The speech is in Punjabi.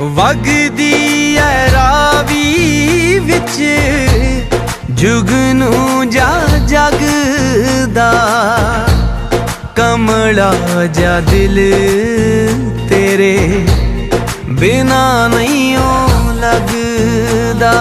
ਵਗਦੀ ਐ ਰਾਵੀ ਵਿੱਚ ਜੁਗਨੂ ਜਾ ਜਗਦਾ। ਕਮਲਾ ਜਾ ਦਿਲ ਤੇਰੇ ਬਿਨਾ ਨਹੀਂ ਓ ਲੱਗਦਾ।